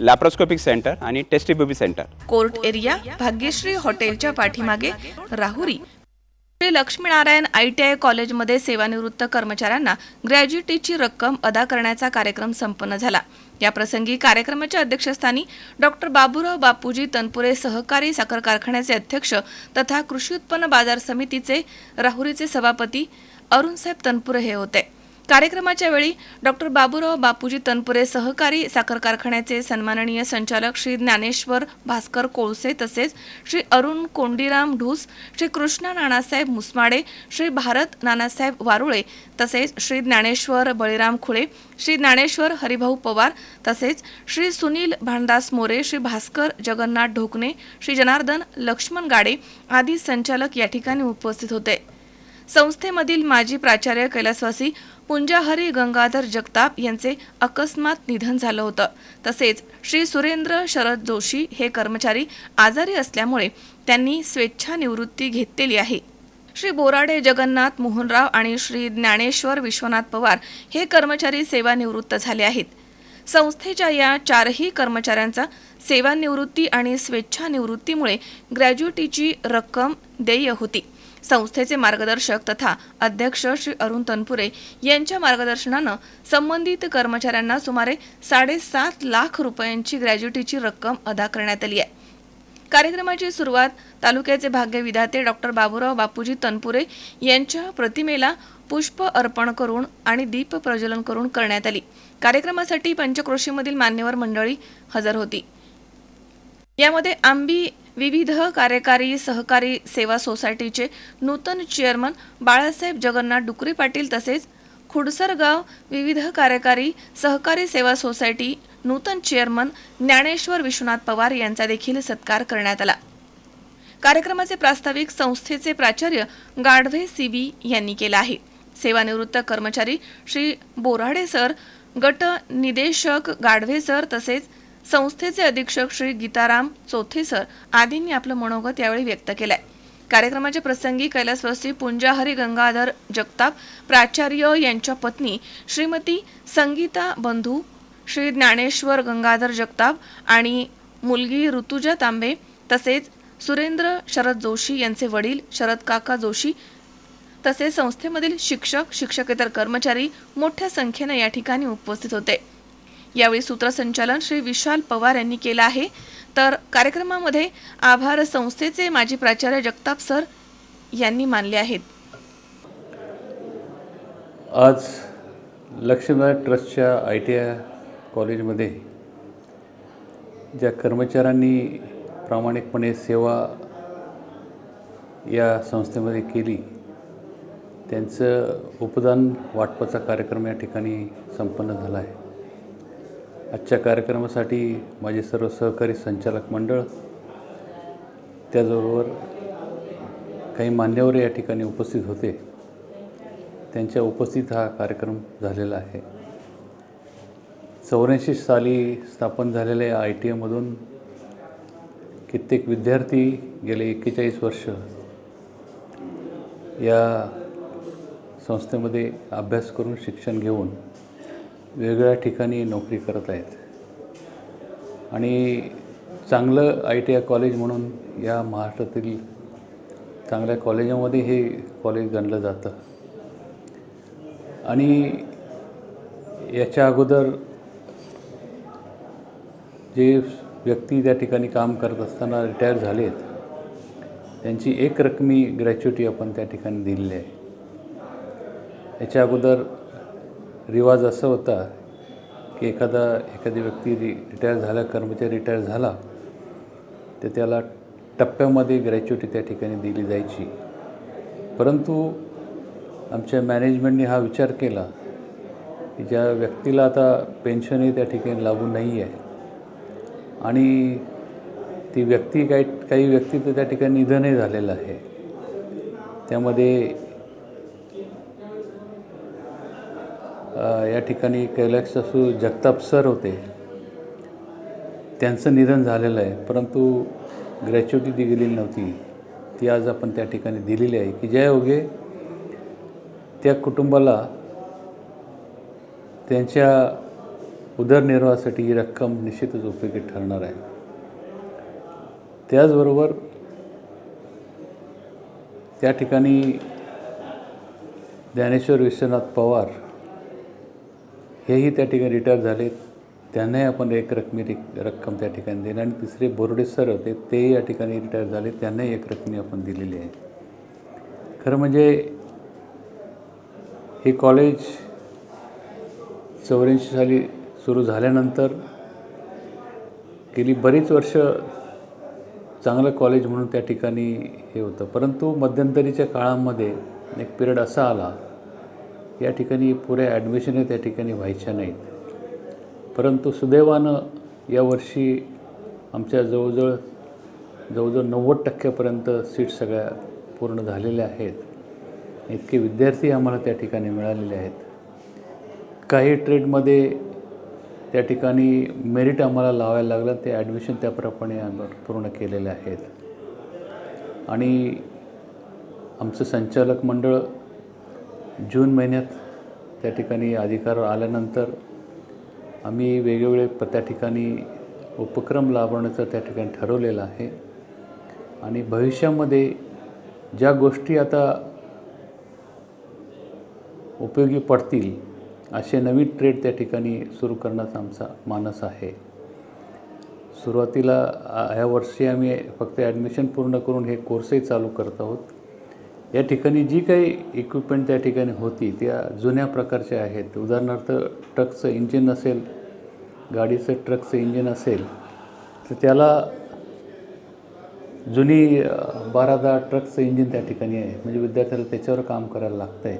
Laparoscopic centre आणि test tube baby centre court area Bhagyashree हॉटेलच्या पाठीमागे Rahuri. Shri Lakshminarayan I T I कॉलेजमध्ये सेवानिवृत्त कर्मचाऱ्यांना ग्रॅज्युटीची रक्कम अदा करण्याचा कार्यक्रम संपन्न झाला. या प्रसंगी कार्यक्रमाच्या अध्यक्षस्थानी डॉक्टर बाबूराव बापूजी तनपुरे सहकारी साखर कारखान्याचे अध्यक्ष तथा कृषी उत्पन्न बाजार समितीचे राहुरीचे सभापती अरुणसाहेब तनपुरे हे होते. कार्यक्रमाच्या वेळी डॉक्टर बाबूराव बापूजी तनपुरे सहकारी साखर कारखान्याचे सन्माननीय संचालक श्री ज्ञानेश्वर भास्कर कोळसे तसेच श्री अरुण कोंडीराम ढूस श्री कृष्णा नानासाहेब मुसमाडे श्री भारत नानासाहेब वारुळे तसेच श्री ज्ञानेश्वर बळीराम खुळे श्री ज्ञानेश्वर हरिभाऊ पवार तसेच श्री सुनील भानदास मोरे श्री भास्कर जगन्नाथ ढोकणे श्री जनार्दन लक्ष्मण गाडे आदी संचालक या ठिकाणी उपस्थित होते. संस्थेमधील माजी प्राचार्य कैलासवासी पुंजाहरी गंगाधर जगताप यांचे अकस्मात निधन झालं होतं. तसेच श्री सुरेंद्र शरद जोशी हे कर्मचारी आजारी असल्यामुळे त्यांनी स्वेच्छानिवृत्ती घेतलेली आहे. श्री बोराडे जगन्नाथ मोहनराव आणि श्री ज्ञानेश्वर विश्वनाथ पवार हे कर्मचारी सेवानिवृत्त झाले आहेत. संस्थेच्या या चारही कर्मचाऱ्यांचा सेवानिवृत्ती आणि स्वेच्छानिवृत्तीमुळे ग्रॅज्युटीची रक्कम देय होती. संस्थेचे मार्गदर्शक तथा अध्यक्ष श्री अरुण तनपुरे यांच्या मार्गदर्शनानं संबंधित कर्मचाऱ्यांना सुमारे साडेसात लाख रुपयांची ग्रॅज्युटीची रक्कम अदा करण्यात आली आहे. कार्यक्रमाची सुरुवात तालुक्याचे भाग्य विधाते डॉक्टर बाबूराव बापूजी तनपुरे यांच्या प्रतिमेला पुष्प अर्पण करून आणि दीप प्रज्वलन करून करण्यात आली. कार्यक्रमासाठी पंचक्रोशीमधील मान्यवर मंडळी हजर होती. यामध्ये आंबी विविध कार्यकारी सहकारी सेवा सोसायटीचे नूतन चेअरमन बाळासाहेब जगन्नाथ डुकरे पाटील तसेच खुडसरगाव विविध कार्यकारी सहकारी सेवा सोसायटी नूतन चेअरमन ज्ञानेश्वर विश्वनाथ पवार यांचा देखील सत्कार करण्यात आला. कार्यक्रमाचे प्रास्ताविक संस्थेचे प्राचार्य गाढवे सी बी यांनी केला आहे. सेवानिवृत्त कर्मचारी श्री बोराडे सर गट निदेशक गाढवे सर तसेच संस्थेचे अधीक्षक श्री गीताराम चोथे सर आदींनी आपलं मनोगत यावेळी व्यक्त केलंय. कार्यक्रमाच्या प्रसंगी कैलासवासी पुंजाहरी गंगाधर जगताप प्राचार्य यांच्या पत्नी श्रीमती संगीता बंधू श्री ज्ञानेश्वर गंगाधर जगताप आणि मुलगी ऋतुजा तांबे तसेच सुरेंद्र शरद जोशी यांचे वडील शरद काका जोशी तसेच संस्थेमधील शिक्षक शिक्षकेतर कर्मचारी मोठ्या संख्येनं या ठिकाणी उपस्थित होते. यावेळी सूत्रसंचालन श्री विशाल पवार यांनी केलं आहे. तर कार्यक्रमामध्ये आभार संस्थेचे माजी प्राचार्य जगताप सर यांनी मानले आहेत. आज लक्ष्मीनारायण ट्रस्टच्या आय टी आय कॉलेजमध्ये ज्या कर्मचाऱ्यांनी प्रामाणिकपणे सेवा या संस्थेमध्ये केली त्यांचं उपदान वाटपाचा कार्यक्रम या ठिकाणी संपन्न झाला आहे. आजच्या कार्यक्रमासाठी माझे सर्व सहकारी संचालक मंडळ त्याचबरोबर काही मान्यवर या ठिकाणी उपस्थित होते. त्यांच्या उपस्थित हा कार्यक्रम झालेला आहे. चौऱ्याऐंशी साली स्थापन झालेल्या आय टी एमधून कित्येक विद्यार्थी गेले एक्केचाळीस वर्ष. या संस्थेमध्ये अभ्यास करून शिक्षण घेऊन वेगवेगळ्या ठिकाणी नोकरी करत आहेत. आणि चांगलं आय टी आय कॉलेज म्हणून या महाराष्ट्रातील चांगल्या कॉलेजामध्ये हे कॉलेज गणलं जातं. आणि याच्या अगोदर जे व्यक्ती त्या ठिकाणी काम करत असताना रिटायर झाले आहेत त्यांची एक रकमी ग्रॅच्युटी आपण त्या ठिकाणी दिलेली आहे. याच्या अगोदर रिवाज असा होता की एखादा एखादी व्यक्ती रि रिटायर झाला कर्मचारी रिटायर झाला तर त्याला टप्प्यामध्ये ग्रॅच्युटी त्या ठिकाणी दिली जायची. परंतु आमच्या मॅनेजमेंटने हा विचार केला की ज्या व्यक्तीला आता पेन्शनही त्या ठिकाणी लागू नाही आहे आणि ती व्यक्ती काही काही व्यक्ती तर त्या ठिकाणी निधनही झालेलं आहे. त्यामध्ये या ठिकाणी कैलाश जगताप सर होते त्यांचं निधन झालेलं आहे. परंतु ग्रॅच्युटी दी गेलेली नव्हती. ती आज आपण त्या ठिकाणी दिलेली आहे की ज्यायोगे त्या कुटुंबाला त्यांच्या उदरनिर्वाहासाठी ही रक्कम निश्चितच उपयोगी ठरणार आहे. त्याचबरोबर त्या ठिकाणी ज्ञानेश्वर विश्वनाथ पवार हेही त्या ठिकाणी रिटायर झाले त्यांनाही आपण एक रकमी रिक- रक्कम त्या ठिकाणी दिली आणि तिसरे बोर्डे सर होते तेही या ठिकाणी रिटायर झाले त्यांनाही एक रकमी आपण दिलेली आहे. खरं म्हणजे हे कॉलेज चौऱ्याऐंशी साली सुरू झाल्यानंतर गेली बरीच वर्ष चांगलं कॉलेज म्हणून त्या ठिकाणी हे होतं. परंतु मध्यंतरीच्या काळामध्ये एक पिरियड असा आला या ठिकाणी पुऱ्या ॲडमिशनही त्या ठिकाणी व्हायच्या नाहीत. परंतु सुदैवानं यावर्षी आमच्या जवळजवळ जवळजवळ नव्वद टक्क्यापर्यंत सीट सगळ्या पूर्ण झालेल्या आहेत. इतके विद्यार्थी आम्हाला त्या ठिकाणी मिळालेले आहेत. काही ट्रेडमध्ये त्या ठिकाणी मेरिट आम्हाला लावायला लागलं ते ॲडमिशन त्याप्रमाणे आम्ही पूर्ण केलेले आहेत. आणि आमचं संचालक मंडळ जून महिन्यात त्या ठिकाणी अधिकार आल्यानंतर आम्ही वेगवेगळे प त्या ठिकाणी उपक्रम लाभवण्याचं त्या ठिकाणी ठरवलेलं आहे. आणि भविष्यामध्ये ज्या गोष्टी आता उपयोगी पडतील असे नवीन ट्रेड त्या ठिकाणी सुरू करण्याचा आमचा मानस आहे. सुरुवातीला ह्या वर्षी आम्ही फक्त ॲडमिशन पूर्ण करून हे कोर्सही चालू करत आहोत. या ठिकाणी जी काही इक्विपमेंट त्या ठिकाणी होती त्या जुन्या प्रकारच्या आहेत. उदाहरणार्थ ट्रकचं इंजिन असेल गाडीचं ट्रकचं इंजिन असेल तर त्याला जुनी बारा दहा ट्रकचं इंजिन त्या ठिकाणी आहे. म्हणजे विद्यार्थ्याला त्याच्यावर काम करायला लागतं आहे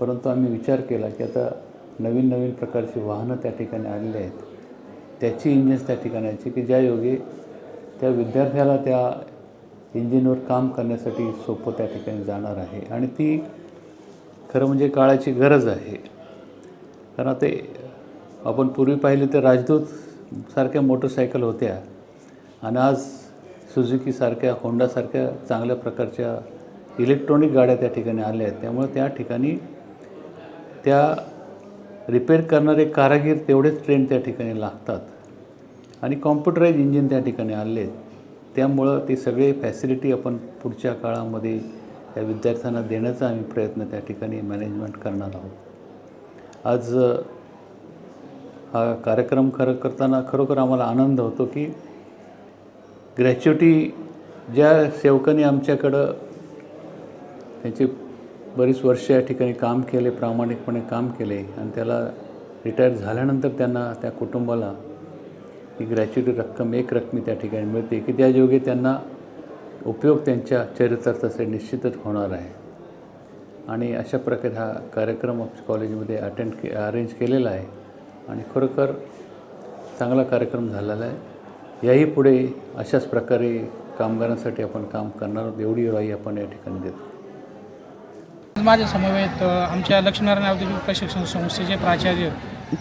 परंतु आम्ही विचार केला की आता नवीन नवीन प्रकारची वाहनं त्या ठिकाणी आलेली आहेत. त्याची इंजिन्स त्या ठिकाणी की ज्या योगे त्या विद्यार्थ्याला त्या इंजिनवर काम करण्यासाठी सोपं त्या ठिकाणी जाणार आहे. आणि ती खरं म्हणजे काळाची गरज आहे. कारण ते आपण पूर्वी पाहिले तर राजदूत सारख्या मोटरसायकल होत्या. आणि आज सुझुकीसारख्या होंडासारख्या चांगल्या प्रकारच्या इलेक्ट्रॉनिक गाड्या त्या ठिकाणी आल्या आहेत. त्यामुळे त्या ठिकाणी त्या रिपेअर करणारे कारागीर तेवढेच ट्रेन त्या ठिकाणी लागतात. आणि कॉम्प्युटराईज इंजिन त्या ठिकाणी आले आहेत. त्यामुळं ते सगळे फॅसिलिटी आपण पुढच्या काळामध्ये त्या विद्यार्थ्यांना देण्याचा आम्ही प्रयत्न त्या ठिकाणी मॅनेजमेंट करणार आहोत. आज हा कार्यक्रम खरं करताना खरोखर आम्हाला आनंद होतो की ग्रॅच्युटी ज्या सेवकांनी आमच्याकडं त्यांचे बरीच वर्ष या ठिकाणी काम केले प्रामाणिकपणे काम केले आणि त्याला रिटायर झाल्यानंतर त्यांना त्या कुटुंबाला ती ग्रॅच्युटी रक्कम एक रकमी त्या ठिकाणी मिळते की त्या योगे त्यांना उपयोग त्यांच्या चरित्राचा निश्चितच होणार आहे. आणि अशा प्रकारे हा कार्यक्रम कॉलेजमध्ये अटेंड के अरेंज केलेला आहे. आणि खरोखर चांगला कार्यक्रम झालेला आहे. याही पुढे अशाच प्रकारे कामगारांसाठी आपण काम करणार आहोत. एवढी राही आपण या ठिकाणी देतो. माझ्या समवेत आमच्या लक्ष्मीनारायण औद्योगिक प्रशिक्षण संस्थेचे प्राचार्य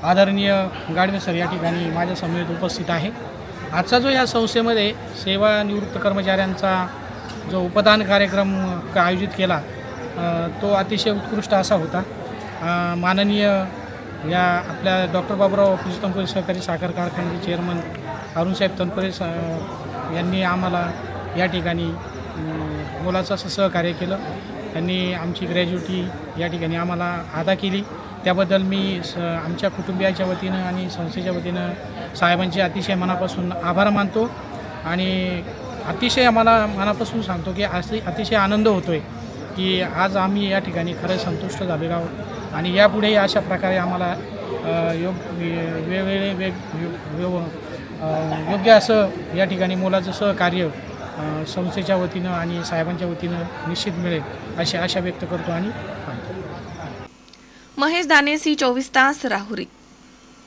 आदरणीय गाडवे सर या ठिकाणी माझ्या समवेत उपस्थित आहे. आजचा जो या संस्थेमध्ये सेवानिवृत्त कर्मचाऱ्यांचा जो उपदान कार्यक्रम अ, आयोजित केला तो अतिशय उत्कृष्ट असा होता. माननीय या आपल्या डॉक्टर बाबुराव ऑफिस तनपुरे सहकारी साखर कारखान्याचे चेअरमन अरुणसाहेब तनपुरे स यांनी आम्हाला या ठिकाणी मोलाचं असं सहकार्य केलं. त्यांनी आमची ग्रॅज्युटी या ठिकाणी आम्हाला अदा केली. त्याबद्दल मी स आमच्या कुटुंबियाच्या वतीनं आणि संस्थेच्या वतीनं साहेबांचे अतिशय मनापासून आभार मानतो आणि अतिशय आम्हाला मनापासून सांगतो की असे अतिशय आनंद होतो आहे की आज आम्ही या ठिकाणी खरं संतुष्ट झालेलो आहोत आणि यापुढेही अशा प्रकारे आम्हाला योग वे- वेगवेगळे वेग व्यव योग्य असं या ठिकाणी मोलाचं सहकार्य संस्थेच्या वतीनं आणि साहेबांच्या वतीनं निश्चित मिळेल अशी आशा व्यक्त करतो आणि महेश दाने सी चोवीस तास राहुरी.